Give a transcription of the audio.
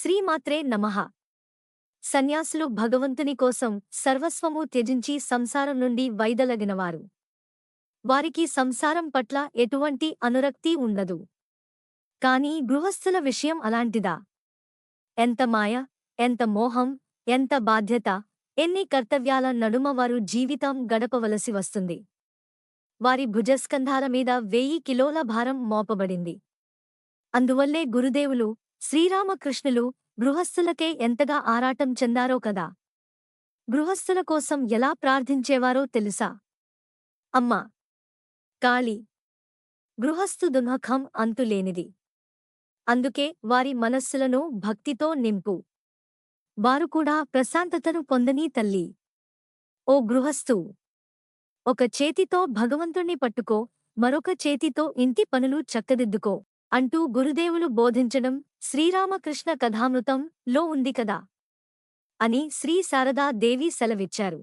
శ్రీమాత్రే నమః. సన్యాసులు భగవంతుని కోసం సర్వస్వము త్యజించి సంసారం నుండి వైదొలగినవారు. వారికి సంసారం పట్ల ఎటువంటి అనురక్తి ఉండదు. కాని గృహస్థుల విషయం అలాంటిదా? ఎంత మాయ ఎంత మోహం ఎంత బాధ్యత ఎన్ని కర్తవ్యాల నడుమ వారు జీవితం గడపవలసి వస్తుంది. వారి భుజస్కంధాల మీద వెయ్యి కిలోల భారం మోపబడింది. అందువల్లే గురుదేవులు శ్రీరామకృష్ణులు గృహస్థులకే ఎంతగా ఆరాటం చెందారో కదా. గృహస్థుల కోసం ఎలా ప్రార్థించేవారో తెలుసా? అమ్మా! కాళి! గృహస్థు దుఃఖం అంతులేనిది అందుకే వారి మనస్సులను భక్తితో నింపు. వారు కూడా ప్రశాంతతను పొందనీ తల్లి. ఓ గృహస్థు! ఒక చేతితో భగవంతుణ్ణి పట్టుకో మరొక చేతితో ఇంటి పనులు చక్కదిద్దుకో. అంటూ గురుదేవులు బోధించడం శ్రీరామకృష్ణ కథామృతం లో ఉంది కదా అని శ్రీ శారదా దేవి సెలవిచ్చారు.